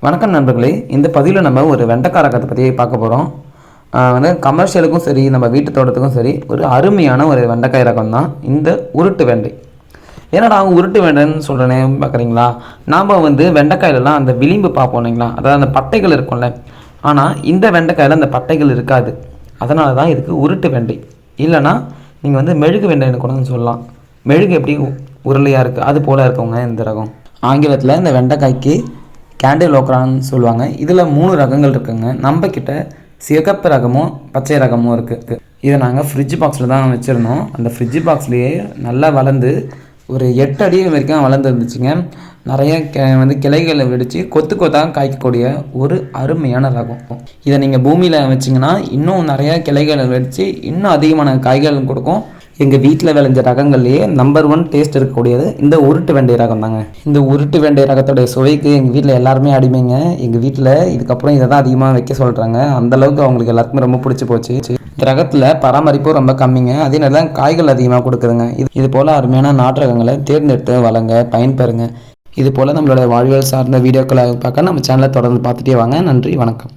வணக்கம் நண்பர்களே. இந்த பதிவில் நம்ம ஒரு வெண்டைக்காய் ரகத்தை பற்றி பார்க்க போகிறோம் வந்து கமர்ஷியலுக்கும் சரி நம்ம வீட்டு தோட்டத்துக்கும் சரி ஒரு அருமையான ஒரு வெண்டைக்காய் ரகம் தான் இந்த உருட்டு வெண்டை. என்னடா உருட்டு வெண்டைன்னு சொல்கிறேனே பார்க்குறீங்களா நாம் வந்து வெண்டைக்காயிலலாம் அந்த விளிம்பு பார்ப்போம் இல்லைங்களா? அதாவது அந்த பட்டைகள் இருக்கும்ல. ஆனால் இந்த வெண்டைக்காயில் அந்த பட்டைகள் இருக்காது. அதனால தான் இதுக்கு உருட்டு வெண்டை. இல்லைன்னா நீங்கள் வந்து மெழுகு வெண்டைன்னு கூட சொல்லலாம். மெழுகு எப்படி உ- உருளையாக இருக்குது அது போல் இருக்கவங்க இந்த ரகம். ஆங்கிலத்தில் இந்த வெண்டைக்காய்க்கு கேண்டில் ஓக்ரான்னு சொல்லுவாங்க. இதில் மூணு ரகங்கள் இருக்குங்க. நம்ம கிட்ட சிகப்பு ரகமும் பச்சை ரகமும் இருக்குது இதை நாங்கள் ஃப்ரிட்ஜ் பாக்ஸில் தான் வச்சுருந்தோம். அந்த ஃப்ரிட்ஜ் பாக்ஸ்லேயே நல்லா வளர்ந்து ஒரு எட்டு அடி வரைக்கும் வளர்ந்து இருந்துச்சுங்க. நிறைய கெ வந்து கிளைகளை வெடித்து கொத்து கொத்தாக காய்க்கக்கூடிய ஒரு அருமையான ரகம். இதை நீங்கள் பூமியில் வச்சிங்கன்னா இன்னும் நிறையா கிளைகளை வெடித்து இன்னும் அதிகமான காய்கள் கொடுக்கும். எங்கள் வீட்டில் விளைஞ்ச ரகங்கள்லேயே நம்பர் ஒன் டேஸ்ட் இருக்கக்கூடியது இந்த உருட்டு வெண்டை ரகம் தாங்க. இந்த உருட்டு வெண்டை ரகத்தோடைய சுவைக்கு எங்கள் வீட்டில் எல்லாருமே அடிமைங்க. எங்கள் வீட்டில் இதுக்கப்புறம் இதை தான் அதிகமாக வைக்க சொல்கிறாங்க அந்தளவுக்கு அவங்களுக்கு எல்லாருக்குமே ரொம்ப பிடிச்சி போச்சு. இந்த ரகத்தில் பராமரிப்பும் ரொம்ப கம்மிங்க. அதே நேரம் தான் காய்கள் அதிகமாக கொடுக்குதுங்க. இது இது போல் அருமையான நாட்டு ரகங்களை தேர்ந்தெடுத்து வளங்க பயன்பெறுங்க. இது போல் நம்மளோட வாழ்வியல் சார்ந்த வீடியோக்களை பார்க்க நம்ம சேனலை தொடர்ந்து பார்த்துட்டே வாங்க. நன்றி வணக்கம்.